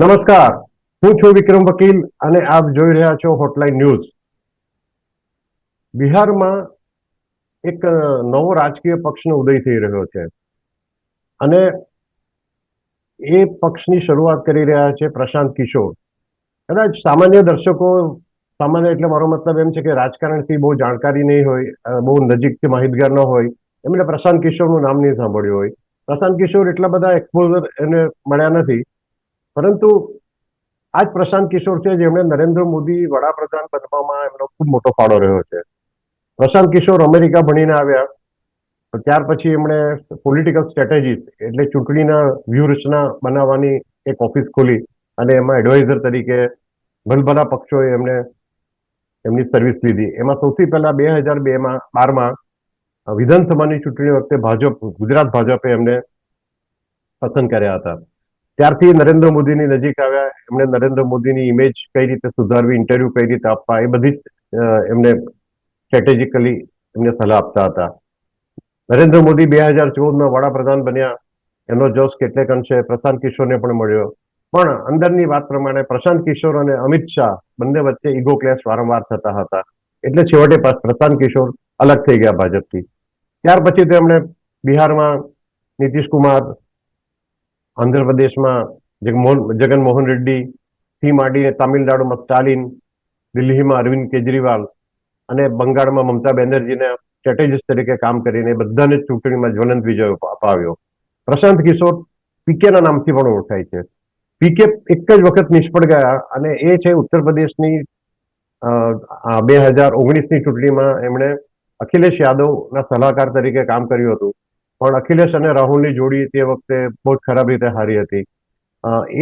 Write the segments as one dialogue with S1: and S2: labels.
S1: નમસ્કાર. હું છું વિક્રમ વકીલ અને આપ જોઈ રહ્યા છો હોટલાઇન ન્યૂઝ બિહારમાં એક નવો રાજકીય પક્ષનો ઉદય થઈ રહ્યો છે. અને એ પક્ષની શરૂઆત કરી રહ્યા છે પ્રશાંત કિશોર. કદાચ સામાન્ય દર્શકો, સામાન્ય એટલે મારો મતલબ એમ છે કે રાજકારણથી બહુ જાણકારી નહીં હોય બહુ નજીકથી માહિતગાર ન હોય એમણે પ્રશાંત કિશોરનું નામ નહીં સાંભળ્યું હોય. પ્રશાંત કિશોર એટલા બધા એક્સપોઝર એને મળ્યા નથી પરંતુ આજ પ્રશાંત કિશોર છે જેમણે નરેન્દ્ર મોદી વડાપ્રધાન બનવામાં એમનો ખૂબ મોટો ફાળો રહ્યો છે. પ્રશાંત કિશોર અમેરિકા ભણીને આવ્યા. ત્યાર પછી એમણે પોલિટિકલ સ્ટ્રેટેજીસ એટલે ચૂંટણીના વ્યૂહરચના બનાવવાની એક ઓફિસ ખોલી અને એમાં એડવાઇઝર તરીકે ભલભલા પક્ષોએ એમને એમની સર્વિસ લીધી. એમાં સૌથી પહેલા બે હજાર બેમાં બારમાં વિધાનસભાની ચૂંટણી વખતે ભાજપ, ગુજરાત ભાજપે એમને પસંદ કર્યા હતા. ત્યારથી નરેન્દ્ર મોદીની નજીક આવ્યા એમણે નરેન્દ્ર મોદીની ઇમેજ કઈ રીતે સુધારવી ઇન્ટરવ્યુ કઈ રીતે આપવા, એ બધી એમને સ્ટ્રેટેજિકલી એમને સલાહ આપતા હતા. નરેન્દ્ર મોદી બે હજાર ચૌદમાં વડાપ્રધાન બન્યા, એનો જોશ કેટલેક અંશે પ્રશાંત કિશોરને પણ મળ્યો. પણ અંદરની વાત પ્રમાણે પ્રશાંત કિશોર અને અમિત શાહ બંને વચ્ચે ઈગો ક્લેશ વારંવાર થતા હતા. એટલે છેવટે પ્રશાંત કિશોર અલગ થઈ ગયા ભાજપથી. ત્યાર પછી તેમણે બિહારમાં નીતિશ કુમાર આંધ્રપ્રદેશમાં જગનમોહન રેડ્ડી થી માંડીને તામિલનાડુમાં સ્ટાલિન, દિલ્હીમાં અરવિંદ કેજરીવાલ અને બંગાળમાં મમતા બેનર્જીને સ્ટ્રેટેજિસ્ટ તરીકે કામ કરીને બધાને ચૂંટણીમાં જ્વલંત વિજય અપાવ્યો. પ્રશાંત કિશોર પીકેના નામથી પણ ઓળખાય છે. પીકે એક જ વખત નિષ્ફળ ગયા અને એ છે ઉત્તર પ્રદેશની બે હજાર ઓગણીસની ચૂંટણીમાં એમણે અખિલેશ યાદવના સલાહકાર તરીકે કામ કર્યું હતું. પણ અખિલેશ અને રાહુલની જોડી તે વખતે બહુ જ ખરાબ રીતે હારી હતી.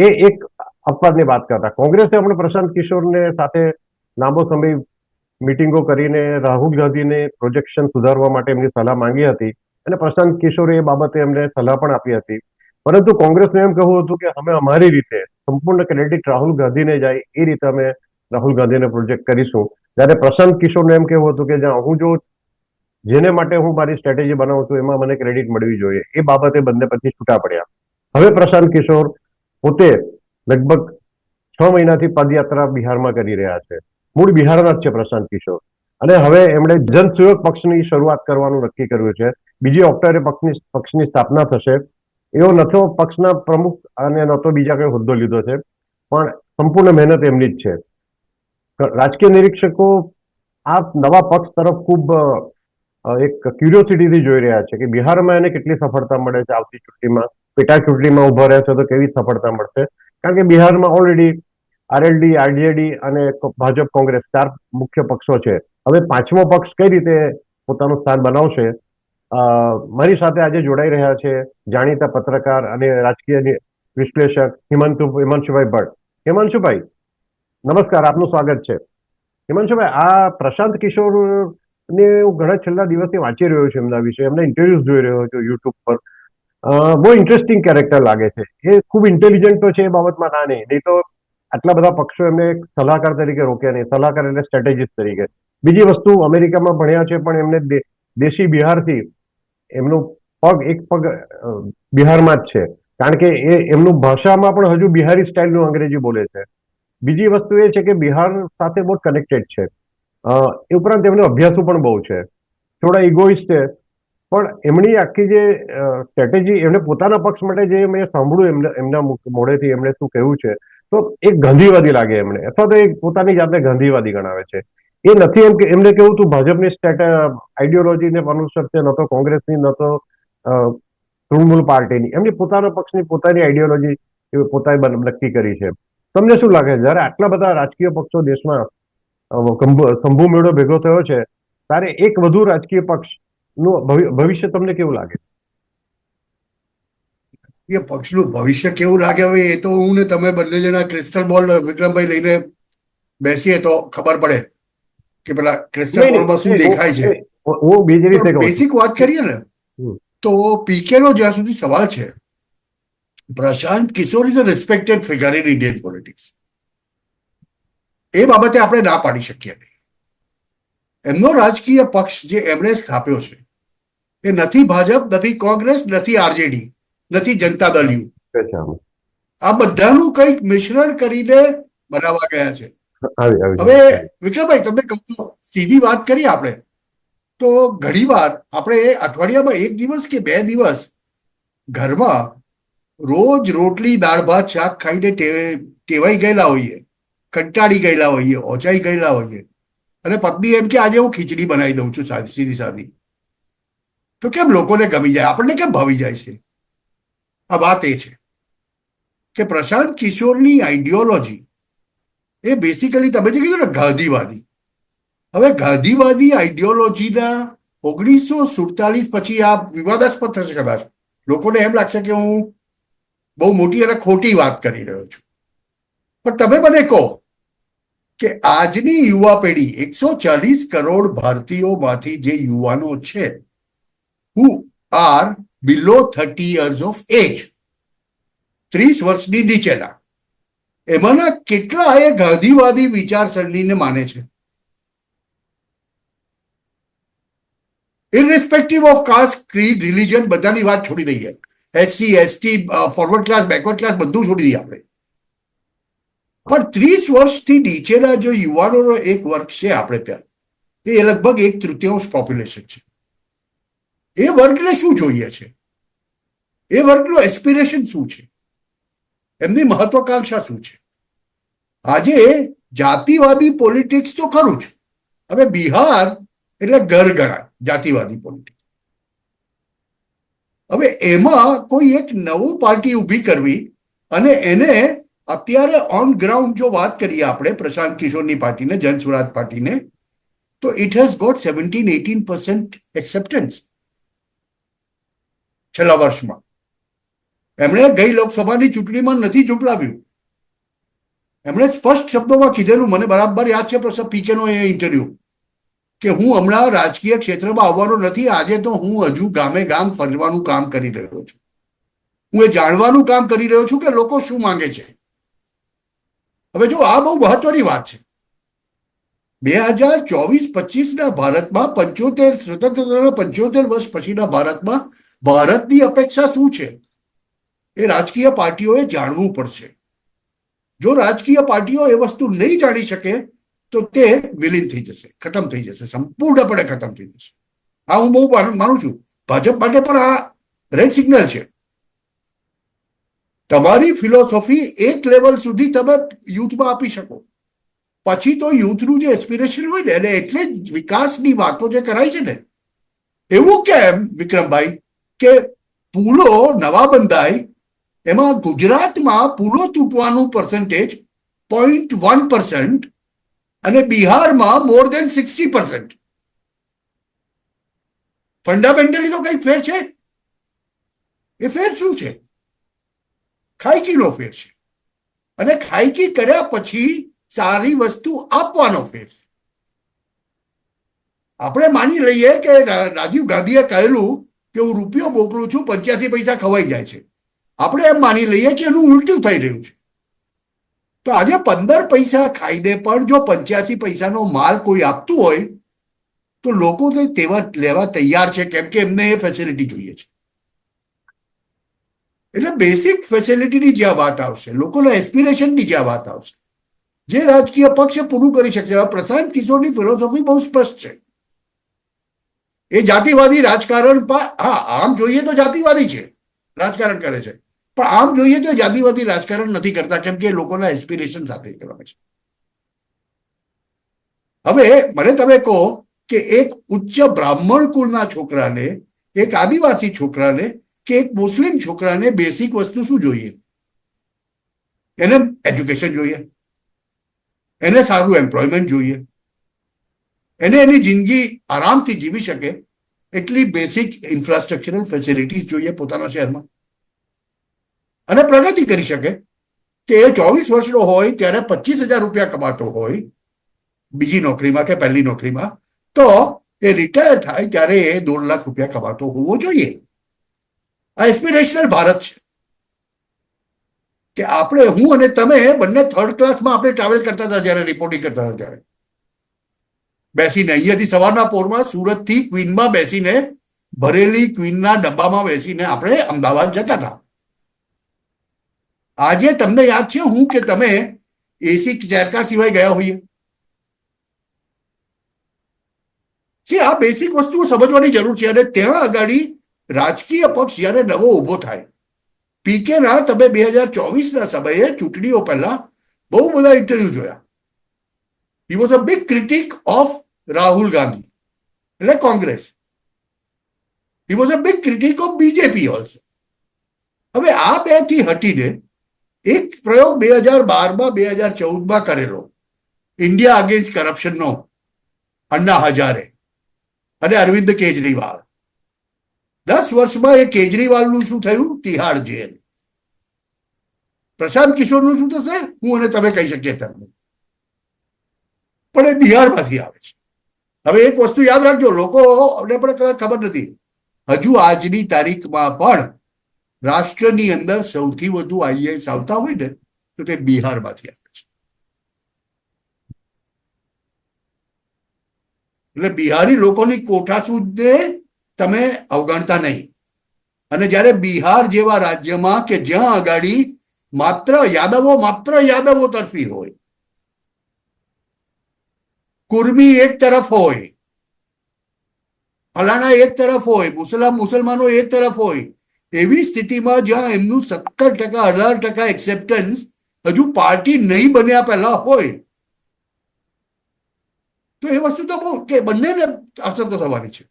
S1: એ એક અપવાદની વાત કરતા. કોંગ્રેસે હમણાં પ્રશાંત કિશોરને સાથે લાંબો સમય મિટિંગો કરીને રાહુલ ગાંધીને પ્રોજેક્શન સુધારવા માટે એમની સલાહ માંગી હતી અને પ્રશાંત કિશોરે એ બાબતે એમને સલાહ પણ આપી હતી. પરંતુ કોંગ્રેસને એમ કહેવું હતું કે અમે અમારી રીતે સંપૂર્ણ ક્રેડિટ રાહુલ ગાંધીને જાય એ રીતે અમે રાહુલ ગાંધીને પ્રોજેક્ટ કરીશું. જ્યારે પ્રશાંત કિશોરને એમ કહેવું હતું કે જ્યાં હું જો જેને માટે હું મારી સ્ટ્રેટેજી બનાવું છું, એમાં મને ક્રેડિટ મળવી જોઈએ. એ બાબતે બંને પછી છૂટા પડ્યા. હવે પ્રશાંત કિશોર પોતે લગભગ છ મહિનાથી પદયાત્રા બિહારમાં કરી રહ્યા છે. મૂળ બિહારના જ છે પ્રશાંત કિશોર. અને હવે એમણે જનસેવક પક્ષની શરૂઆત કરવાનું નક્કી કર્યું છે. બીજી ઓક્ટોબરે પક્ષની પક્ષની સ્થાપના થશે. એવો ન તો પક્ષના પ્રમુખ અને ન તો બીજા કોઈ હોદ્દો લીધો છે. પણ સંપૂર્ણ મહેનત એમની જ છે. રાજકીય નિરીક્ષકો, આ નવા પક્ષ તરફ ખૂબ એક ક્યુરિયોસિટીથી જોઈ રહ્યા છે કે બિહારમાં એને કેટલી સફળતા મળે છે આવતી ચૂંટણીમાં? પેટા ચૂંટણીમાં ઊભો રહેશે તો કેવી સફળતા મળશે? કારણ કે બિહારમાં ઓલરેડી આરએલડી આરજેડી અને ભાજપ કોંગ્રેસ ચાર મુખ્ય પક્ષો છે. હવે પાંચમો પક્ષ કઈ રીતે પોતાનું સ્થાન બનાવશે? મારી સાથે આજે જોડાઈ રહ્યા છે જાણીતા પત્રકાર અને રાજકીય વિશ્લેષક હિમાંશુ હિમાંશુભાઈ ભટ્ટ. હિમાંશુભાઈ, નમસ્કાર, આપનું સ્વાગત છે. હિમાંશુભાઈ, આ પ્રશાંત કિશોર ને હું ઘણા છેલ્લા દિવસથી વાંચી રહ્યો છું એમના વિશે, એમના ઇન્ટરવ્યુઝ જોઈ રહ્યો છું યુટ્યુબ પર. બહુ ઇન્ટરેસ્ટિંગ કેરેક્ટર લાગે છે. એ ખૂબ ઇન્ટેલિજન્ટ તો છે એ બાબતમાં ના નહીં. નહીં તો આટલા બધા પક્ષો એમને સલાહકાર તરીકે રોક્યા નહીં. સલાહકાર એટલે સ્ટ્રેટેજિસ્ટ તરીકે. બીજી વસ્તુ અમેરિકામાં ભણ્યા છે પણ એમને દેશી બિહારથી એમનું પગ એક પગ બિહારમાં જ છે. કારણ કે એ, એમનું ભાષામાં પણ હજુ બિહારી સ્ટાઇલનું અંગ્રેજી બોલે છે. બીજી વસ્તુ એ છે કે બિહાર સાથે બહુ કનેક્ટેડ છે. એ ઉપરાંત એમનો અભ્યાસુ પણ બહુ છે. થોડા ઇગોઇસ્ટ છે. પણ એમની આખી જે સ્ટ્રેટેજી એમને પોતાના પક્ષ માટે જે મેં સાંભળ્યું એમને, એમના મોડેથી એમણે શું કહ્યું છે, તો એક ગાંધીવાદી લાગે એમણે અથવા તો એ પોતાની જાતને ગાંધીવાદી ગણાવે છે. એ નથી એમ કે, એમને કેવું તું ભાજપની સ્ટેટ આઈડિયોલોજીને અનુસરશે ન તો કોંગ્રેસની, ન તો તૃણમૂલ પાર્ટીની. એમની પોતાના પક્ષની પોતાની આઈડિયોલોજી પોતાએ નક્કી કરી છે. તમને શું લાગે? છે જ્યારે આટલા બધા રાજકીય પક્ષો દેશમાં શંભુ મેળો ભેગો થયો છે. ત્યારે એક વધુ રાજકીય પક્ષનું ભવિષ્ય તમને કેવું લાગે?
S2: એ પક્ષનું ભવિષ્ય કેવું લાગે? હવે એ તો હું ને તમે બંને જણા ક્રિસ્ટલ બોલ વિક્રમભાઈ લઈને બેસીએ તો ખબર પડે કે પેલા ક્રિસ્ટલ બોલમાં શું દેખાય છે. બેસિક વાત કરીએ ને તો પીકે નો જ્યાં સુધી સવાલ છે Prashant Kishor is a respected figure in Indian politics એ બાબતે આપણે ના પાડી શકીએ નહીં. એમનો રાજકીય પક્ષ જે એમણે સ્થાપ્યો છે એ નથી ભાજપ નથી કોંગ્રેસ નથી આરજેડી નથી જનતા દળ યુ આ બધાનું કંઈક મિશ્રણ કરીને બનાવવા ગયા છે. હવે વિક્રમભાઈ તમે કહો સીધી વાત કરીએ આપણે. તો ઘણીવાર આપણે અઠવાડિયામાં એક દિવસ કે બે દિવસ ઘરમાં રોજ રોટલી દાળ ભાત શાક ખાઈને ટેવાઈ ગયેલા હોઈએ. કંટાળી ગયેલા હોઈએ ઓચાઈ ગયેલા હોઈએ. અને પત્ની એમ કે, આજે હું ખીચડી બનાવી દઉં છું સીધી સાદી. તો કેમ લોકોને ગમી જાય? આપણને કેમ ભાવી જાય છે? આ વાત એ છે કે પ્રશાંત કિશોરની આઈડિયોલોજી એ બેસિકલી તમે જે કીધું ને, ગાંધીવાદી. હવે ગાંધીવાદી આઈડિયોલોજીના ઓગણીસો સુડતાલીસ પછી આ વિવાદાસ્પદ થશે કદાચ. લોકોને એમ લાગશે કે હું બહુ મોટી અને ખોટી વાત કરી રહ્યો છું. પણ તમે મને કહો કે આજની યુવા પેઢી, એકસો ચાલીસ કરોડ ભારતીયોમાંથી જે યુવાનો છે who are below thirty years of age ત્રીસ વર્ષની નીચેના, એમાંના કેટલા એ ગાંધીવાદી વિચારસરણીને માને છે? Irrespective of caste creed religion બધાની વાત છોડી દઈએ. SC ST forward class backward class બધું છોડી દઈએ આપણે. પણ ત્રીસ વર્ષથી નીચેના જો યુવાનોનો એક વર્ગ છે આપણે ત્યાં એ લગભગ એક તૃતીયાંશ પોપ્યુલેશન છે. એ વર્ગને શું જોઈએ છે? એ વર્ગનું એસ્પિરેશન શું છે? એમની મહત્વાકાંક્ષા શું છે? આજે જાતિવાદી પોલિટિક્સ તો ખરું જ. હવે બિહાર એટલે ઘર ગણાય, જાતિવાદી પોલિટિક્સ હવે એમાં કોઈ એક નવું પાર્ટી ઊભી કરવી અને એને અત્યારે ઓન ગ્રાઉન્ડ જો વાત કરીએ આપણે, પ્રશાંત કિશોરની પાર્ટીને જન સ્વરાજ પાર્ટીને, તો it has got seventeen eighteen percent acceptance છેલ્લા વર્ષમાં. એમણે ગઈ લોકસભાની ચૂંટણીમાં નથી ઝૂંપલાવ્યું એમણે સ્પષ્ટ શબ્દોમાં કીધેલું, મને બરાબર યાદ છે પ્રસાદ પીકેનો એ ઇન્ટરવ્યુ કે હું હમણાં રાજકીય ક્ષેત્રમાં આવવાનો નથી, આજે તો હું હજુ ગામે ગામ ફરવાનું કામ કરી રહ્યો છું. હું એ જાણવાનું કામ કરી રહ્યો છું કે લોકો શું માંગે છે. હવે જો આ બહુ મહત્વની વાત છે. બે હજાર ચોવીસ પચીસના ભારતમાં પંચોતેર સ્વતંત્રતાના પંચોતેર વર્ષ પછીના ભારતમાં ભારતની અપેક્ષા શું છે? એ રાજકીય પાર્ટીઓએ જાણવું પડશે. જો રાજકીય પાર્ટીઓ એ વસ્તુ નહીં જાણી શકે, તો તે વિલીન થઈ જશે, ખતમ થઈ જશે, સંપૂર્ણપણે ખતમ થઈ જશે. આ હું બહુ માનું છું. ભાજપ માટે પણ આ રેડ સિગ્નલ છે. તમારી ફિલોસોફી એક લેવલ સુધી તમે યુથમાં આપી શકો. પછી તો યુથનું જે એસ્પિરેશન હોય ને, એને એટલે જ વિકાસની વાતો જે કરાય છે ને, એવું કેમ વિક્રમભાઈ, કે પુલો નવા બંધાય, એમાં ગુજરાતમાં પુલો તૂટવાનું પર્સન્ટેજ પોઈન્ટ વન પર્સન્ટ અને બિહારમાં more than sixty percent fundamentally તો કંઈક ફેર છે? એ ફેર શું છે? ખાયકીનો ફેર છે. અને ખાયકી કર્યા પછી સારી વસ્તુ આપવાનો ફેર છે. આપણે માની લઈએ કે રાજીવ ગાંધીએ કહેલું કે હું રૂપિયો મોકલું છું, પંચ્યાસી પૈસા ખવાઈ જાય છે. આપણે એમ માની લઈએ કે એનું ઉલટું થઈ રહ્યું છે. તો આજે પંદર પૈસા ખાઈને પણ જો પંચ્યાસી પૈસાનો માલ કોઈ આપતું હોય, તો લોકો તેવા લેવા તૈયાર છે, કેમ કે એમને એ ફેસિલિટી જોઈએ છે. એટલે બેસિક ફેસિલિટીની જ્યાં વાત આવશે, લોકોના એસ્પિરેશનની જ્યાં વાત આવશે. જે રાજકીય પક્ષ પૂરું કરી શકશે. પ્રશાંત કિશોરની ફિલોસોફી બહુ સ્પષ્ટ છે. એ જાતિવાદી રાજકારણ હા, આમ જોઈએ તો જાતિવાદી છે, રાજકારણ કરે છે. પણ આમ જોઈએ તો જાતિવાદી રાજકારણ નથી કરતા, કેમ કે લોકોના એસ્પિરેશન સાથે કરવા છે. હવે મને તમે કહો કે એક ઉચ્ચ બ્રાહ્મણ કુળના છોકરાને, એક આદિવાસી છોકરાને કે એક મુસ્લિમ છોકરાને બેસિક વસ્તુ શું જોઈએ? એને એજ્યુકેશન જોઈએ. એને સારું એમ્પ્લોયમેન્ટ જોઈએ. એને એની જિંદગી આરામથી જીવી શકે. એટલી બેસિક ઇન્ફ્રાસ્ટ્રક્ચરલ ફેસિલિટીઝ જોઈએ પોતાના શહેરમાં. અને પ્રગતિ કરી શકે. કે એ ચોવીસ વર્ષનો હોય, ત્યારે પચીસ હજાર રૂપિયા કમાતો હોય, બીજી નોકરીમાં કે પહેલી નોકરીમાં, તો એ રિટાયર થાય ત્યારે એ દોઢ લાખ રૂપિયા કમાતો હોવો જોઈએ. આ એસ્પિરેશનલ ભારત છે. કે આપણે હું અને તમે બંને થર્ડ ક્લાસમાં આપણે ટ્રાવેલ કરતા હતા જ્યારે રિપોર્ટિંગ કરતા હતા ત્યારે. બેસીને, અહીંયાથી સવારના પોરમાં સુરતથી ક્વીનમાં બેસીને, ભરેલી ક્વીનના ડબ્બામાં બેસીને આપણે અમદાવાદ જતા હતા. આજે તમને યાદ છે હું કે તમે એસી ચેરકાર સિવાય ગયા હોઈએ? જે આ બેસિક વસ્તુઓ સમજવાની જરૂર છે અને ત્યાં આગળ રાજકીય પક્ષ જ્યારે નવો ઊભો થાય પીકે ના તમે બે હજાર ચોવીસના સમયે ચૂંટણીઓ પહેલા બહુ બધા ઇન્ટરવ્યુ જોયા. He was a big critic of Rahul Gandhi એટલે Congress. He was a big critic of BJP also હવે આ બેથી હટીને એક પ્રયોગ બે હજાર બારમાં, બે હજાર ચૌદમાં કરેલો. ઇન્ડિયા અગેન્સ્ટ કરપ્શનનો અન્ના હજારે અને અરવિંદ કેજરીવાલ. દસ વર્ષમાં એ કેજરીવાલનું શું થયું? તિહાડ જેલ. પ્રશાંત કિશોરનું શું થશે? હું અને તમે કહી શકીએ તમને. પણ એ બિહારમાંથી આવે છે. હવે એક વસ્તુ યાદ રાખજો લોકોને પણ કદાચ ખબર નથી. હજુ આજની તારીખમાં પણ રાષ્ટ્રની અંદર સૌથી વધુ આઈએએસ આવતા હોય ને, તો તે બિહારમાંથી આવે છે. એટલે બિહારી લોકોની કોઠાસૂદને તમે અવગણતા નહીં. અને જ્યારે બિહાર જેવા રાજ્યમાં કે જ્યાં આગાડી માત્ર યાદવો માત્ર યાદવો તરફી હોય, કુર્મી એક તરફ હોય, ફલાણા એક તરફ હોય, મુસલમાન, મુસલમાનો એક તરફ હોય, એવી સ્થિતિમાં જ્યાં એમનું સત્તર ટકા, અઢાર ટકા એક્સેપ્ટન્સ હજુ પાર્ટી નહીં બન્યા પહેલા હોય, તો એ વસ્તુ તો બહુ કે બંનેને અસર તો થવાની છે.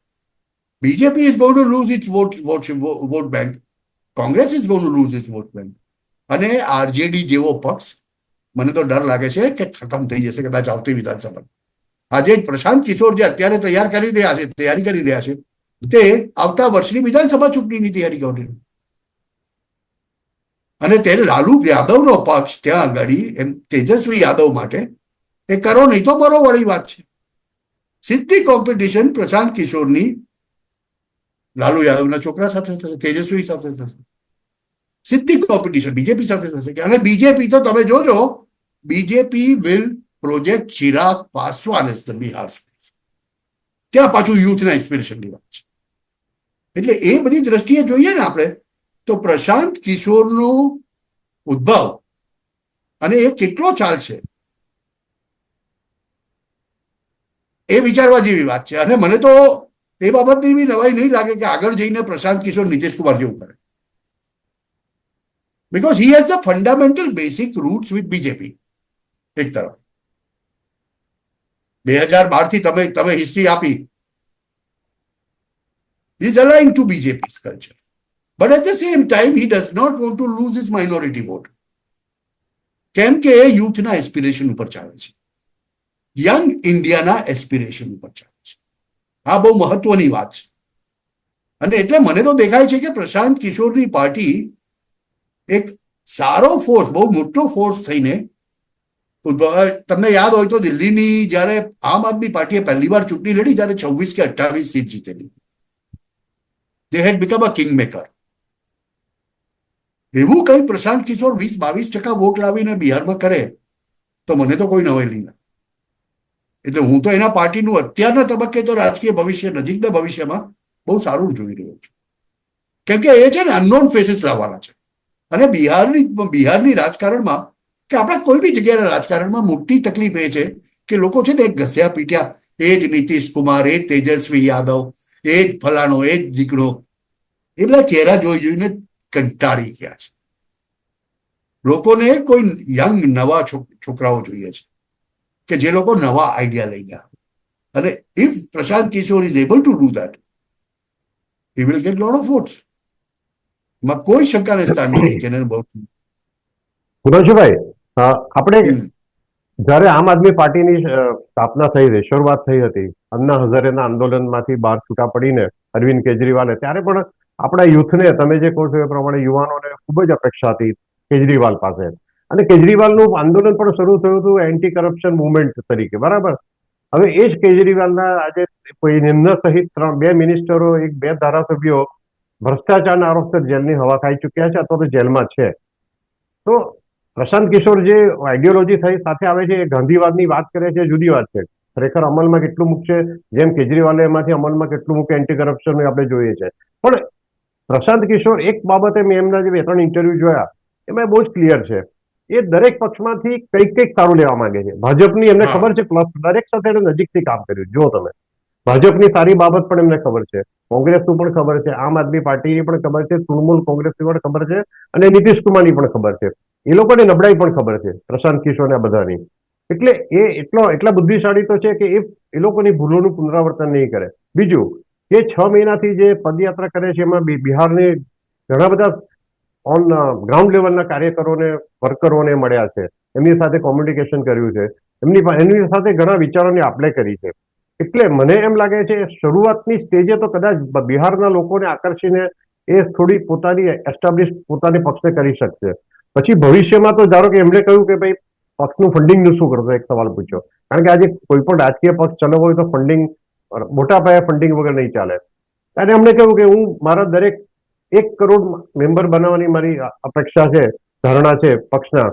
S2: BJP is going to lose its vote vote vote bank. Congress is going to lose its vote bank અને આરજેડી જેવો પક્ષ, મને તો ડર લાગે છે કે ખતમ થઈ જશે, કદાચ આવતી વિધાનસભા. આજે પ્રશાંત કિશોર જે અત્યારે તૈયાર કરી રહ્યા છે, તૈયારી કરી રહ્યા છે, તે આવતા વર્ષની વિધાનસભા ચૂંટણીની તૈયારી કરી અને તે લાલુ યાદવનો પક્ષ ત્યાં આગળ એમ તેજસ્વી યાદવ માટે, એ કરો, નહીં તો મરો વળી વાત છે. સીધી કોમ્પિટિશન પ્રશાંત કિશોરની લાલુ યાદવના છોકરા સાથે થશે, તેજસ્વી સાથે થશે. સીધી કોમ્પિટિશન બીજેપી સાથે થશે કે અને બીજેપી તો તમે જોજો, BJP will project Chirag Paswan is the Bihar ત્યાં પાછું યુથના ઇન્સ્પિરેશનની વાત છે. એટલે એ બધી દ્રષ્ટિએ જોઈએ ને આપણે, તો પ્રશાંત કિશોરનો ઉદ્ભવ અને એ કેટલો ચાલશે એ વિચારવા જેવી વાત છે. અને મને તો એ બાબતની બી નવાઈ નહીં લાગે કે આગળ જઈને પ્રશાંત કિશોર નીતિશ કુમાર જેવું કરે. Because he has the fundamental basic roots with BJP એક તરફ. બે હજાર બારથી તમે તમે હિસ્ટ્રી આપી. Is align to BJP culture but at the same time he does not want to lose is minority vote કેમ કે એ યુથના એસ્પિરેશન ઉપર ચાલે છે. યંગ ઇન્ડિયાના એસ્પિરેશન ઉપર ચાલે આ બહુ મહત્વની વાત છે. અને એટલે મને તો દેખાય છે કે પ્રશાંત કિશોરની પાર્ટી એક સારો ફોર્સ બહુ મોટો ફોર્સ થઈને તમને યાદ હોય તો દિલ્હીની જ્યારે આમ આદમી પાર્ટીએ પહેલી વાર ચૂંટણી લડી ત્યારે છવ્વીસ કે અઠ્ઠાવીસ seat જીતેલી. They had become a king maker એવું કંઈ પ્રશાંત કિશોર વીસ બાવીસ ટકા વોટ લાવીને બિહારમાં કરે તો મને તો કોઈ નવાઈ નહીં. એટલે હું તો એના પાર્ટીનું અત્યારના તબક્કે તો રાજકીય ભવિષ્ય, નજીકના ભવિષ્યમાં બહુ સારું જોઈ રહ્યો છું. કેમ કે એ છે ને અનનોન ફેસીસ લાવવાના છે. અને બિહારની બિહારની રાજકારણમાં, કે આપણે કોઈ બી જગ્યાના રાજકારણમાં મોટી તકલીફ એ છે કે લોકો છે ને એક ઘસ્યા પીટ્યા. એ જ નીતિશ કુમાર, એ તેજસ્વી યાદવ, એ જ ફલાણો, એ જ દીકરો. એ બધા ચહેરા જોઈ જોઈને કંટાળી ગયા છે. લોકોને કોઈ યંગ નવા છોક- છોકરાઓ જોઈએ છે. કે જે લોકો નવા આઈડિયા લઈને આવે અને if Prashant Kishor is able to do that he will get lot of વોટ્સમાં કોઈ શંકાને સ્થાન નથી કે બહુ
S1: સુધાંશુભાઈ આપણે જ્યારે આમ આદમી પાર્ટીની સ્થાપના થઈ હતી શરૂઆત થઈ હતી અન્ના હઝારેના આંદોલનમાંથી બહાર છૂટા પડીને અરવિંદ કેજરીવાલે ત્યારે પણ આપણા યુથને તમે જે કહો છો એ પ્રમાણે યુવાનોને ખૂબ જ અપેક્ષા હતી કેજરીવાલ પાસે. અને કેજરીવાલનું આંદોલન પણ શરૂ થયું હતું એન્ટી કરપ્શન મુવમેન્ટ તરીકે, બરાબર? હવે એ જ કેજરીવાલના આજે નિમ્ન સહિત ત્રણ, બે મિનિસ્ટરો એક, બે ધારાસભ્યો ભ્રષ્ટાચારના આરોપસર જેલની હવા ખાઈ ચૂક્યા છે અથવા તો જેલમાં છે. તો પ્રશાંત કિશોર જે આઈડિયોલોજી સાથે આવે છે, એ ગાંધીવાદની વાત કરે છે, જુદી વાત છે. ખરેખર અમલમાં કેટલું મૂકશે? જેમ કેજરીવાલે એમાંથી અમલમાં કેટલું મૂકે એન્ટી કરપ્શન આપણે જોઈએ છે. પણ પ્રશાંત કિશોર એક બાબતે મેં એમના જે બે, ત્રણ ઇન્ટરવ્યુ જોયા એમાં બહુ જ ક્લિયર છે. એ દરેક પક્ષમાંથી કંઈક કંઈક સારું લેવા માંગે છે. ભાજપની એમને ખબર છે પ્લસ દરેક સાથે એણે નજીકથી કામ કર્યું. જો તમે. ભાજપની સારી બાબત પણ એમને ખબર છે. કોંગ્રેસનું પણ ખબર છે. આમ આદમી પાર્ટીની પણ ખબર છે. તૃણમૂલ કોંગ્રેસની પણ ખબર છે. અને નીતિશ કુમારની પણ ખબર છે. એ લોકોને નબળાઈ પણ ખબર છે. પ્રશાંત કિશોર આ બધાની. એટલે એ એટલો એટલા બુદ્ધિશાળી તો છે કે એ એ લોકોની ભૂલોનું પુનરાવર્તન નહીં કરે. બીજું એ છ મહિનાથી જે પદયાત્રા કરે છે એમાં બિહારની ઘણા બધા ઓન ગ્રાઉન્ડ લેવલના કાર્યકરોને, વર્કરોને મળ્યા છે. એમની સાથે કોમ્યુનિકેશન કર્યું છે. એમની એમની સાથે ઘણા વિચારોની આપલે કરી છે. એટલે મને એમ લાગે છે, શરૂઆતની સ્ટેજે તો કદાચ બિહારના લોકોને આકર્ષીને એ થોડી પોતાની એસ્ટાબ્લિશ પોતાની પક્ષને કરી શકશે. પછી ભવિષ્યમાં તો ધારો કે એમણે કહ્યું કે ભાઈ, પક્ષનું ફંડિંગનું શું કરશો એક સવાલ પૂછ્યો. કારણ કે આજે કોઈ પણ રાજકીય પક્ષ ચલાવવો હોય તો ફંડિંગ મોટા પાયે ફંડિંગ વગર નહીં ચાલે. અને એમણે કહ્યું કે હું મારા દરેક એક કરોડ મેમ્બર બનાવવાની મારી અપેક્ષા છે, ધારણા છે, પક્ષના.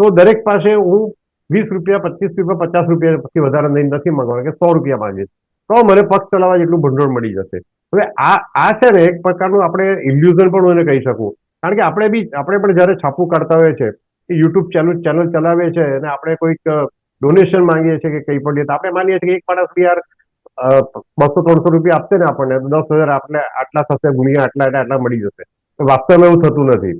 S1: તો દરેક પાસે હું વીસ રૂપિયા, પચીસ રૂપિયા, પચાસ રૂપિયા પછી વધારે નહીં, નથી માંગવાનો કે સો રૂપિયા માંગીશ. તો મને પક્ષ ચલાવવા જેટલું ભંડોળ મળી જશે. હવે આ આ છે ને એક પ્રકારનું આપણે ઇલ્યુઝન પણ હું એને કહી શકું. કારણ કે આપણે બી, આપણે પણ જ્યારે છાપું કાઢતા હોઈએ છે એ યુટ્યુબ ચેનલ ચેનલ ચલાવીએ છીએ અને આપણે કોઈક ડોનેશન માંગીએ છીએ કે કંઈ પણ. આપણે માનીએ છીએ કે એક માણસ યાર બસો ત્રણસો રૂપિયા આપશે ને આપણને દસ હજાર આપણે આટલા થશે ગુણ્યા આટલા એટલે આટલા મળી જશે. વાસ્તવમાં એવું થતું નથી.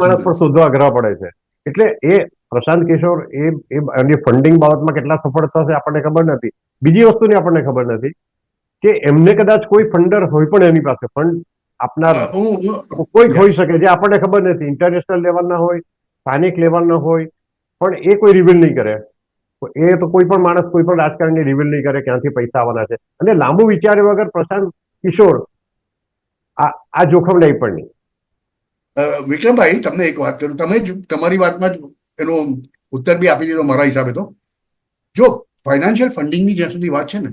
S1: માણસ પણ શોધવા અઘરા પડે છે. એટલે એ પ્રશાંત કિશોર એ એમની ફંડિંગ બાબતમાં કેટલા સફળ થશે આપણને ખબર નથી. બીજી વસ્તુની આપણને ખબર નથી કે એમને કદાચ કોઈ ફંડર હોય પણ એની પાસે. ફંડ આપનાર કોઈક હોઈ શકે જે આપણને ખબર નથી. ઇન્ટરનેશનલ લેવલના હોય સ્થાનિક લેવલના હોય પણ એ કોઈ રિવીલ નહીં કરે. એ તો કોઈ પણ માણસ કોઈ પણ રાજકારણી રિવીલ નહીં કરે ક્યાંથી પૈસા આવવાના છે. અને લાંબુ વિચાર્યા વગર પ્રશાંત કિશોર આ જોખમ નહીં પણ નહીં
S2: વિક્રમભાઈ, તમને એક વાત કરું. તમે તમારી વાતમાં જ એનો ઉત્તર બી આપી દીધો મારા હિસાબે તો. જો ફાઇનાન્શિયલ ફંડિંગની જ્યાં સુધી વાત છે ને,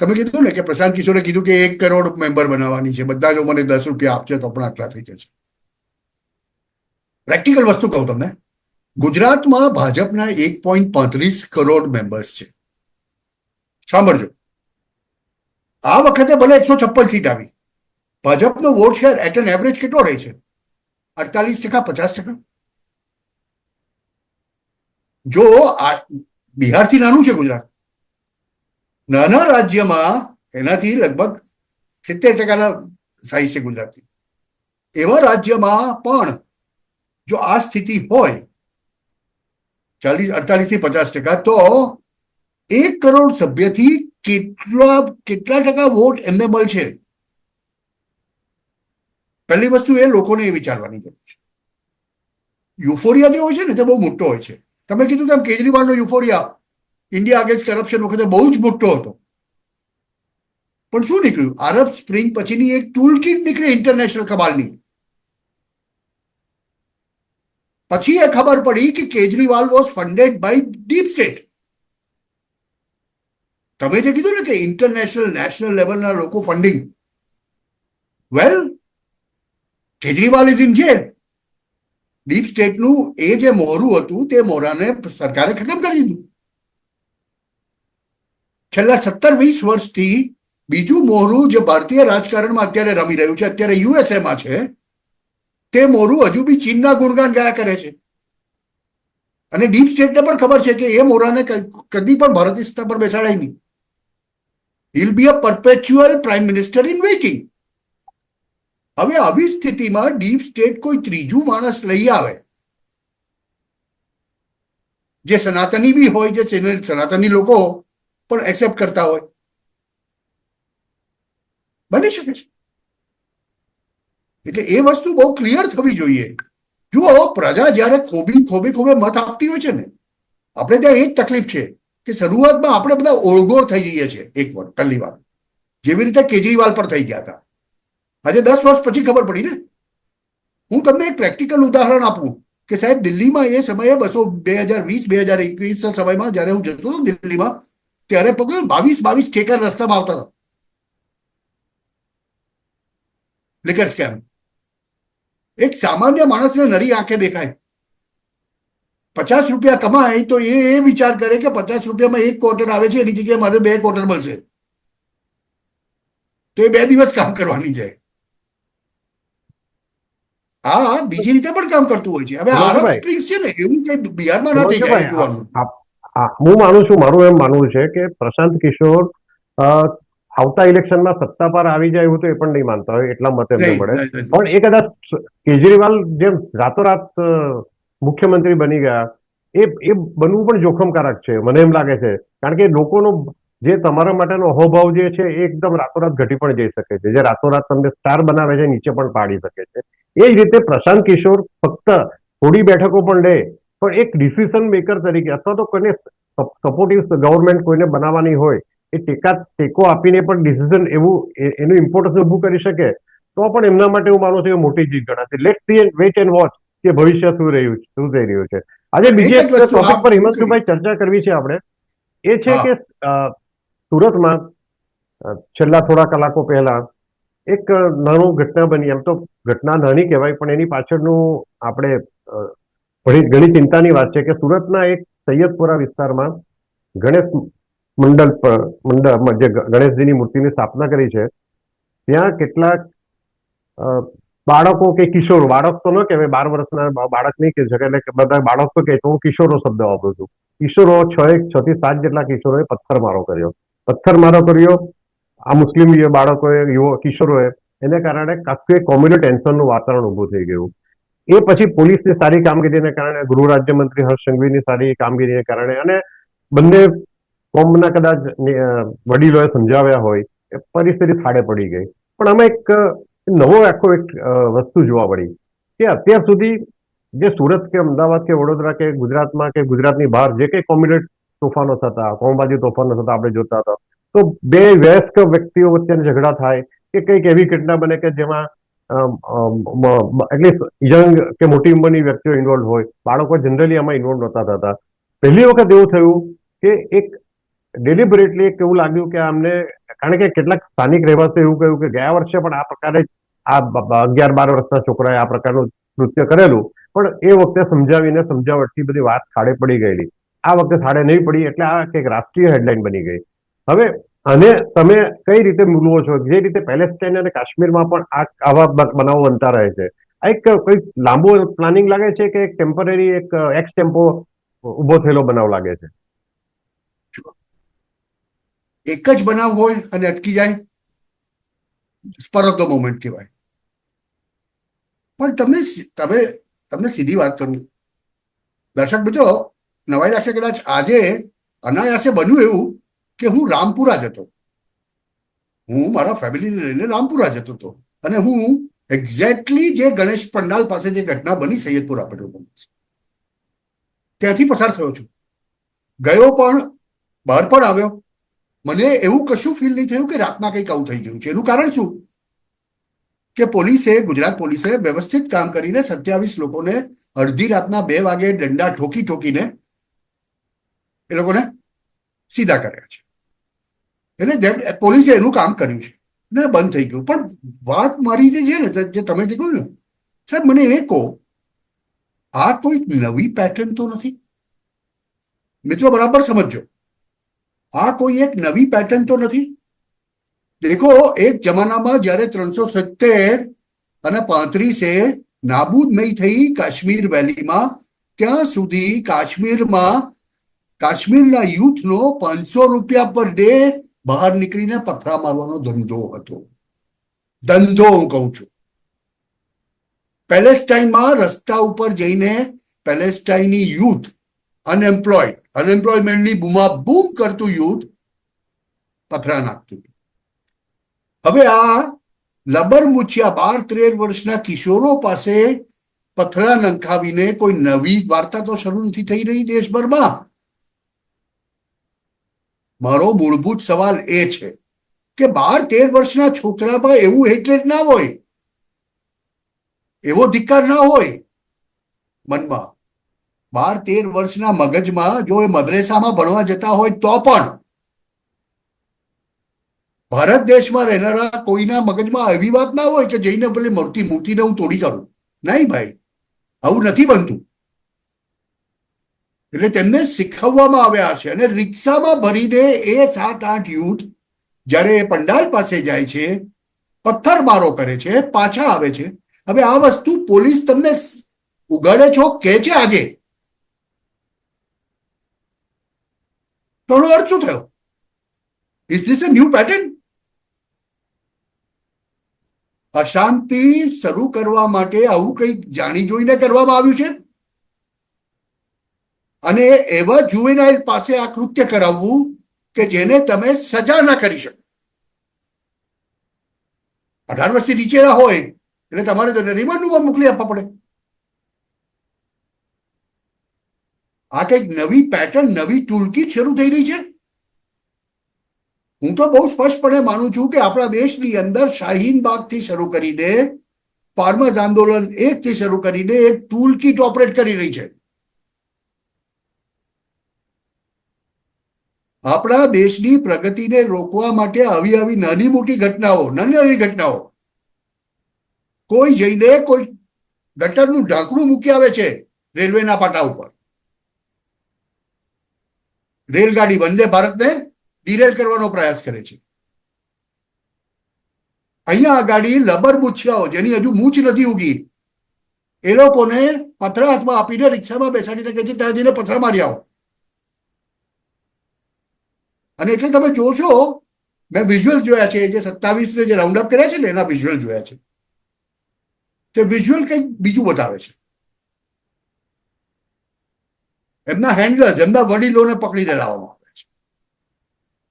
S2: તમે કીધું ને કે પ્રશાંત કિશોરે કીધું કે એક કરોડ મેમ્બર બનાવવાની છે. બધા જો મને દસ રૂપિયા આપશે તો પણ આટલા થઈ જશે. પ્રેક્ટિકલ વસ્તુ કહું તમને. ગુજરાતમાં ભાજપના એક પોઈન્ટ પાંત્રીસ કરોડ મેમ્બર્સ છે. સાંભળજો. આ વખતે ભલે એકસો છપ્પન સીટ આવી. ભાજપનો vote share at an average કેટલો રહે છે? અડતાલીસ ટકા, પચાસ ટકા? જો આ બિહારથી નાનું છે ગુજરાત. નાના રાજ્યમાં એનાથી લગભગ સિત્તેર ટકાના સાઈઝ છે ગુજરાતથી. એવા રાજ્યમાં પણ જો આ સ્થિતિ હોય ચાલીસ, અડતાલીસથી પચાસ ટકા. તો એક કરોડ સભ્યથી કેટલા કેટલા ટકા વોટ એમને મળશે? પહેલી વસ્તુ એ લોકોને એ વિચારવાની જરૂર છે. યુફોરિયા જે હોય છે ને, તે બહુ મોટો હોય છે. તમે કીધું તેમ કેજરીવાલનો યુફોરિયા ઇન્ડિયા અગેન્સ્ટ કરપ્શન વખતે બહુ જ મોટો હતો. પણ શું નીકળ્યું? આરબ સ્પ્રિંગ પછીની એક ટૂલ કીટ નીકળી ઇન્ટરનેશનલ કમાલની. પછી એ ખબર પડી કે Kejriwal was funded by deep state તમે જે કીધું ને કે ઇન્ટરનેશનલ નેશનલ લેવલના લોકો funding well Kejriwal is in jail deep સ્ટેટનું એ જે મોહરું હતું, તે મોહરાને સરકારે ખતમ કરી દીધું. છેલ્લા સત્તર વીસ વર્ષથી બીજું મોહરું જે ભારતીય રાજકારણમાં અત્યારે રમી રહ્યું છે, અત્યારે યુએસએમાં છે તે મોરું હજુ બી ચીનના ગુણગાન ગાયા કરે છે. અને ડીપ સ્ટેટને પણ ખબર છે કે એ મોરાને કદી પણ ભારતીય સત્તા પર બેસાડાય નહીં. He'll be a perpetual prime minister in waiting હવે આવી સ્થિતિમાં ડીપ સ્ટેટ કોઈ ત્રીજું માણસ લઈ આવે. જે સનાતની બી હોય, જે સનાતની લોકો પણ એક્સેપ્ટ કરતા હોય. બની શકે છે. એટલે એ વસ્તુ બહુ ક્લિયર થવી જોઈએ. જુઓ, પ્રજા જ્યારે ખોબી ખોબે ખોબે મત આપતી હોય છે ને, આપણે ત્યાં એ જ તકલીફ છે કે શરૂઆતમાં આપણે બધા ઓળગોળ થઈ જઈએ છીએ. એક વાર પહેલી વાર જેવી રીતે કેજરીવાલ પર થઈ ગયા હતા. આજે દસ વર્ષ પછી ખબર પડી ને. હું તમને એક પ્રેક્ટિકલ ઉદાહરણ આપું કે સાહેબ, દિલ્હીમાં એ સમયે બસો બે હજાર વીસ, બે હજાર એકવીસ સમયમાં જ્યારે હું જતો હતો દિલ્હીમાં, ત્યારે પકડ્યું બાવીસ બાવીસ ઠેકર રસ્તામાં આવતા હતા. લિકર સ્કેમ એક સામાન્ય માણસને નરી આંખે દેખાય. પચાસ રૂપિયા કમાય તો એ એ વિચાર કરે કે પચાસ રૂપિયામાં એક ક્વાર્ટર આવે છે એની જગ્યાએ મારે બે ક્વાર્ટર મળશે. તો એ બે દિવસ કામ કરવાની જાય હા બીજી રીતે પણ કામ કરતું હોય છે. હવે. આરબ સ્પ્રિંગ્સ છે ને એવું કઈ બિહારમાં નથી જાય જોવાનું
S1: હું માનું છું મારું એમ માનવું છે કે પ્રશાંત કિશોર આવતા ઇલેક્શનમાં સત્તા પર આવી જાય એવું તો એ પણ નહીં માનતા હોય એટલા મત એમને
S2: નહીં.
S1: પણ એ કદાચ કેજરીવાલ જેમ રાતોરાત મુખ્યમંત્રી બની ગયા એ એ બનવું પણ જોખમકારક છે મને એમ લાગે છે. કારણ કે લોકોનો જે તમારા માટેનો અહોભાવ જે છે એ એકદમ રાતોરાત ઘટી પણ જઈ શકે છે. જે રાતોરાત તમને સ્ટાર બનાવે છે નીચે પણ પાડી શકે છે. એ જ રીતે પ્રશાંત કિશોર ફક્ત થોડી બેઠકો પણ લે પણ એક ડિસિઝન મેકર તરીકે અથવા તો કોઈને સપોર્ટિવ ગવર્મેન્ટ કોઈને બનાવવાની હોય એ ટેકા ટેકો આપીને પણ ડિસિઝન એવું એનું ઇમ્પોર્ટન્સ ઊભું કરી શકે તો પણ એમના માટે હું માનું છું કે મોટી જીત ગણાશે. Let see wait and watch કે ભવિષ્ય શું રહ્યું છે શું થઈ રહ્યું છે. આજે બીજી
S2: એક
S1: ટોપિક પર હિમાંશુભાઈ ચર્ચા કરવી છે આપણે. એ છે કે સુરતમાં છેલ્લા થોડા કલાકો પહેલા એક નાનું ઘટના બની. એમ તો ઘટના નાની કહેવાય પણ એની પાછળનું આપણે ઘણી ચિંતાની વાત છે કે સુરતના એક સૈયદપુરા વિસ્તારમાં ગણેશ મંડળ પર- મંડળ જે ગણેશજીની મૂર્તિની સ્થાપના કરી છે, ત્યાં કેટલાક બાળકો કે કિશોરો, બાળક તો ન કહેવાય, બાર વર્ષના બાળક નહીં કહી શકે એટલે બધા બાળક તો કહે તો હું કિશોરો શબ્દ વાપરું છું. કિશોરો છ એક, છ થી સાત જેટલા કિશોરોએ પથ્થરમારો કર્યો. પથ્થરમારો કર્યો, આ મુસ્લિમ બાળકોએ, યુવો, કિશોરોએ, એને કારણે કાફી કોમ્યુનલ ટેન્શનનું વાતાવરણ ઊભું થઈ ગયું. એ પછી પોલીસની સારી કામગીરીને કારણે, ગૃહ રાજ્યમંત્રી હર્ષ સંઘવીની સારી કામગીરીને કારણે અને બંને કોમના કદાચ વડીલોએ સમજાવ્યા હોય એ પરિસ્થિતિ થાળે પડી ગઈ. પણ આમાં એક નવો આખો એક વસ્તુ જોવા મળી કે અત્યાર સુધી જે સુરત કે અમદાવાદ કે વડોદરા કે ગુજરાતમાં કે ગુજરાતની બહાર જે કંઈ કોમ્યુનિટ તોફાનો થતા, કોમબાજી તોફાનો થતા આપણે જોતા હતા, તો બે વયસ્ક વ્યક્તિઓ વચ્ચે ઝઘડા થાય કે કંઈક એવી ઘટના બને કે જેમાં એટલીસ્ટ યંગ કે મોટી ઉંમરની વ્યક્તિઓ ઇન્વોલ્વ હોય, બાળકો જનરલી આમાં ઇન્વોલ્વ નહોતા થતા. પહેલી વખત એવું થયું કે એક ડેલિબરેટલી એક એવું લાગ્યું કે અમને કારણ કે કેટલાક સ્થાનિક રહેવાસીઓ એવું કહ્યું કે ગયા વર્ષે પણ આ પ્રકારે આ અગિયાર બાર વર્ષના છોકરાએ આ પ્રકારનું નૃત્ય કરેલું. પણ એ વખતે સમજાવીને સમજાવટથી બધી વાત ખાડે પડી ગયેલી. આ વખતે સાડે નહીં પડી એટલે આ એક રાષ્ટ્રીય હેડલાઇન બની ગઈ. હવે, અને તમે કઈ રીતે મૂલવો છો? જે રીતે પેલેસ્ટાઇન અને કાશ્મીરમાં પણ આ આવા બનાવો બનતા રહે છે. આ એક કોઈ લાંબો પ્લાનિંગ લાગે છે કે એક ટેમ્પરરી એક એક્સ ટેમ્પો ઊભો થયેલો બનાવ લાગે છે?
S2: એક જ બનાવ હોય અને અટકી જાય. સ્પર ઓફ ધ મોમેન્ટ કહેવાય. પણ તમને તમે, તમને સીધી વાત કરું. દર્શક મિત્રો, નવાઈ લાગશે કદાચ આજે અનાયાસે બન્યું એવું કે હું રામપુરા જતો. હું મારા ફેમિલીને લઈને રામપુરા જતો હતો. અને હું એક્ઝેક્ટલી જે ગણેશ પંડાલ પાસે જે ઘટના બની સૈયદપુરા પેટ્રોલ પંપ ત્યાંથી પસાર થયો છું. ગયો પણ, બહાર પણ આવ્યો. મને એવું કશું ફીલ નહીં થયું કે રાતના કંઈક આવું થઈ ગયું છે. એનું કારણ શું? કે પોલીસે, ગુજરાત પોલીસે વ્યવસ્થિત કામ કરીને સત્યાવીસ લોકોને અડધી રાતના બે વાગે દંડા ઠોકી ઠોકીને એ લોકોને સીધા કર્યા છે. એટલે પોલીસે એનું કામ કર્યું છે. ને બંધ થઈ ગયું. પણ વાત મારી જે છે ને, જે તમે જે કહ્યું ને, સાહેબ, મને એ કહો, આ કોઈ નવી પેટર્ન તો નથી? મિત્રો, બરાબર સમજજો. આ કોઈ એક નવી પેટર્ન તો નથી? દેખો, એક જમાનામાં જ્યારે ત્રણસો સિત્તેર અને પાંત્રીસે નાબૂદમય થઈ કાશ્મીર વેલીમાં, ત્યાં સુધી કાશ્મીરમાં, કાશ્મીરના યુથનો પાંચસો રૂપિયા પર ડે બહાર નીકળીને પથરા મારવાનો ધંધો હતો. ધંધો હું કહું છું. પેલેસ્ટાઈનમાં રસ્તા ઉપર જઈને પેલેસ્ટાઈની યુથ અનએમ્પ્લોયડ અનએમ્પ્લોયમેન્ટની બૂમાબૂમ કરતું યુથ પથરા નાખતું. હવે આ લબર મૂછ્યા બાર તેર વર્ષના કિશોરો પાસે પથરા નંખાવીને કોઈ નવી વાર્તા તો શરૂ નથી થઈ રહી દેશભરમાં? મારો મૂળભૂત સવાલ એ છે કે બાર તેર વર્ષના છોકરામાં એવું હેટરેટ ના હોય? એવો ધિક્કાર ના હોય? મનમાં બાર તેર વર્ષના મગજમાં જો એ મદ્રેસામાં ભણવા જતા હોય તો પણ ભારત દેશમાં રહેનારા કોઈના મગજમાં એવી વાત ના હોય કે જઈને પેલી મૂર્તિ મૂર્તિને હું તોડી કાઢું. નહીં ભાઈ, આવું નથી બનતું. એટલે તેમને શીખવવામાં આવ્યા છે અને રિક્ષામાં ભરીને એ સાત આઠ યુથ જ્યારે એ પંડાલ પાસે જાય છે, પથ્થરમારો કરે છે, પાછા આવે છે. હવે આ વસ્તુ પોલીસ તમને ઉગાડે છો કે છે આજે? એનો અર્થ શું થયો? Is this a new pattern અશાંતિ શરૂ કરવા માટે આવું કંઈક જાણી જોઈને કરવામાં આવ્યું છે? અને એવા જુવેનાઇલ પાસે આ કૃત્ય કરાવવું કે જેને તમે સજા ના કરી શકો. અઢાર વર્ષથી નીચેના હોય, એટલે તમારે તેને રિમાન્ડમાં મોકલી આપવા પડે. આ કંઈક નવી પેટર્ન નવી ટૂલકીટ શરૂ થઈ રહી છે? હું તો બહુ સ્પષ્ટપણે માનું છું કે આપણા દેશની અંદર શાહીન બાગથી શરૂ કરીને ફાર્મર્સ આંદોલન એકથી શરૂ કરીને એક ટૂલ કીટ ઓપરેટ કરી રહી છે. આપણા દેશની પ્રગતિને રોકવા માટે આવી આવી નાની મોટી ઘટનાઓ, નાની નાની ઘટનાઓ. કોઈ જઈને કોઈ ગટરનું ઢાંકણું મૂકી આવે છે રેલવેના પાટા ઉપર. રેલગાડી વંદે ભારતને ડિરેલ કરવાનો પ્રયાસ કરે છે. અહીંયા આ ગાડી લબર મૂછિયાઓ, જેની હજુ મૂછ નથી ઉગી, એ લોકોને પથરા હાથમાં આપીને રિક્ષામાં બેસાડીને કહે છે, ત્યાં જઈને પથરા મારી આવો. અને એટલે તમે જોશો, મેં વિઝ્યુઅલ જોયા છે, જે સત્તાવીસને જે રાઉન્ડ અપ કર્યા છે ને, એના વિઝ્યુઅલ જોયા છે. તે વિઝ્યુઅલ કંઈક બીજું બતાવે છે. એમના હેન્ડલર્સ એમના વડીલોને પકડીને લાવવામાં આવે છે.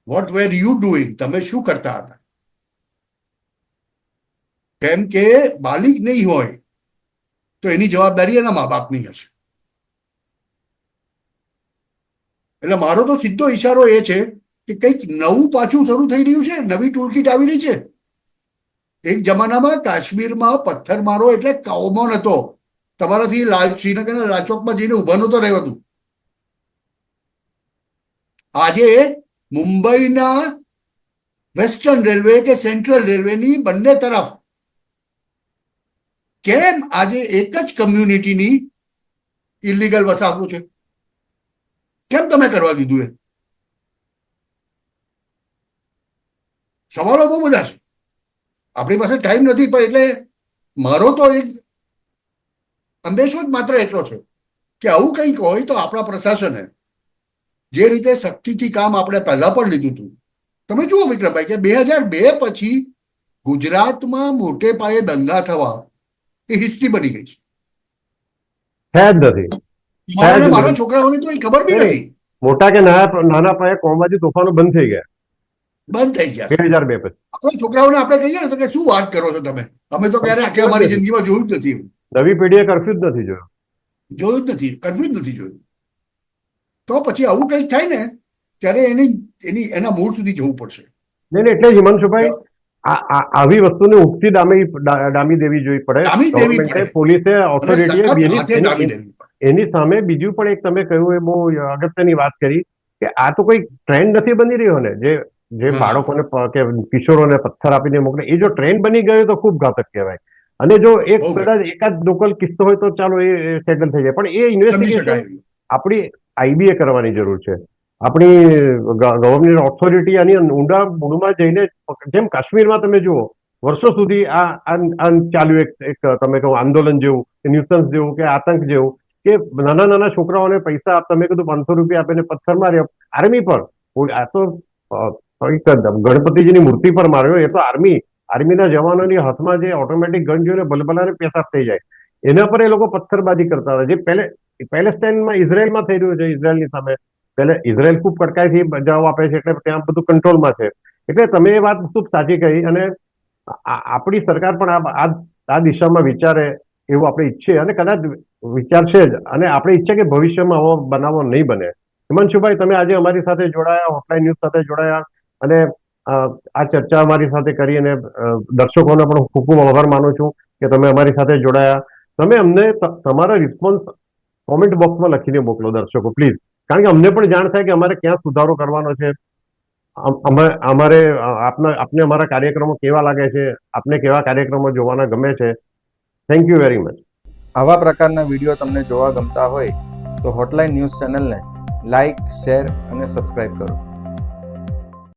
S2: વોટ વેર યુ ડુઈંગ તમે શું કરતા હતા? કેમ કે બાલિક નહીં હોય, તો એની જવાબદારી એના મા બાપની હશે. એટલે મારો તો સીધો ઈશારો એ છે કે કંઈક નવું પાછું શરૂ થઈ રહ્યું છે, નવી ટૂલકીટ આવી રહી છે. એક જમાનામાં કાશ્મીરમાં પથ્થરમારો એટલે કોમન હતો. તમારાથી લાલ શ્રીનગરના લાચોકમાં જઈને ઊભા નહોતો રહેવાતું. આજે મુંબઈના વેસ્ટર્ન રેલવે કે સેન્ટ્રલ રેલવેની બંને તરફ કેમ આજે એક જ કમ્યુનિટીની ઇલીગલ વસાહતો છે? કેમ તમે કરવા દીધું એ સવાલો બહુ બધા છે. આપણી પાસે ટાઈમ નથી, પણ એટલે મારો તો એક અંદેશો જ માત્ર એટલો છે કે આવું કંઈક હોય તો આપણા પ્રશાસને જે રીતે શક્તિથી કામ આપણે પહેલા પણ લીધું હતું. તમે જુઓ વિક્રમભાઈ કે બે હજાર બે પછી ગુજરાતમાં મોટે પાયે દંગા થવા એ હિસ્ટ્રી બની ગઈ છે.
S1: જ
S2: મારા છોકરાઓને તો એ ખબર બી. નથી.
S1: મોટા કે નાના પાયે કોમવાદી તોફાનો બંધ થઈ ગયા.
S2: બંધ થઈ ગયા.
S1: બે હજાર બે પછી.
S2: આપણા છોકરાઓને આપણે કહીએ ને તો કે શું વાત કરો છો તમે? અમે તો ક્યારે આખી અમારી જિંદગીમાં જોયું જ નથી.
S1: નવી પેઢીએ કરફ્યુ જ નથી જોયો.
S2: જોયું જ નથી કન્ફ્યુઝ નથી જોયું. તો પછી આવું કંઈક થાય ને ત્યારે એની એની એના મૂળ સુધી જવું પડશે.
S1: નહીં એટલે હિમાંશુભાઈ આવી વસ્તુને ઉગતી ડામી ડામી દેવી જોઈ પડે. પોલીસે ઓથોરિટીએ એની- સામે બીજું પણ એક તમે કહ્યું એ બહુ અગત્યની વાત કરી કે આ તો કોઈ ટ્રેન્ડ નથી બની રહ્યો ને જે જે બાળકોને કે કિશોરોને પથ્થર આપીને મોકલે એ જો ટ્રેન્ડ બની ગયો તો ખૂબ ઘાતક કહેવાય. અને જો એક કદાચ એકાદ લોકલ કિસ્સો હોય તો ચાલો એ સેટલ થઈ જાય. પણ એ ઇન્વેસ્ટિગેશન આપણી આઈબીએ કરવાની જરૂર છે. આપણી ગવર્મેન્ટ ઓથોરિટી આની ઊંડા મૂળમાં જઈને જેમ કાશ્મીરમાં તમે જુઓ, વર્ષો સુધી આ ચાલ્યું એક એક તમે કહો આંદોલન જેવું કે ન્યુસન્સ જેવું કે આતંક જેવું કે નાના નાના છોકરાઓને પૈસા તમે કીધું પાંચસો રૂપિયા આપીને પથ્થર માર્યો. આર્મી પર આ તો ગણપતિજીની મૂર્તિ પર માર્યો. એ તો આર્મી આર્મીના જવાનોની હાથમાં જે ઓટોમેટિક ગન જોઈને ભલભલાને પેશાબ થઈ જાય. એના પર એ લોકો પથ્થરબાજી કરતા હતા. જે પહેલે પેલેસ્ટાઇનમાં ઇઝરાયલમાં થઈ રહ્યું છે, ઇઝરાયલની સામે. પહેલે ઇઝરાયલ ખૂબ કડકાઈથી બજાવ આપે છે, એટલે ત્યાં બધું કંટ્રોલમાં છે. એટલે તમે એ વાત ખૂબ સાચી કહી, અને આપણી સરકાર પણ આ દિશામાં વિચારે એવું આપણે ઈચ્છીએ, અને કદાચ વિચારશે જ, અને આપણે ઈચ્છીએ કે ભવિષ્યમાં આવો બનાવો નહીં બને. હિમાંશુભાઈ, તમે આજે અમારી સાથે જોડાયા ઓફલાઈન ન્યૂઝ સાથે જોડાયા, અને આ ચર્ચા અમારી સાથે કરી, અને દર્શકોનો પણ ખૂબ ખૂબ આભાર માનું છું કે તમે અમારી સાથે જોડાયા. તમે અમને તમારા રિસ્પોન્સ કોમેન્ટ બોક્સમાં લખીને મોકલો દર્શકો, પ્લીઝ. કારણ કે અમને પણ જાણ થાય કે અમારે ક્યાં સુધારો કરવાનો છે. અમારે આપના, આપને અમારા કાર્યક્રમો કેવા લાગે છે, આપને કેવા કાર્યક્રમો જોવાના ગમે છે. થેન્ક યુ વેરી મચ
S3: આવા પ્રકારના વીડિયો તમને જોવા ગમતા હોય તો હોટલાઇન ન્યૂઝ ચેનલને લાઇક શેર અને સબસ્ક્રાઇબ કરો.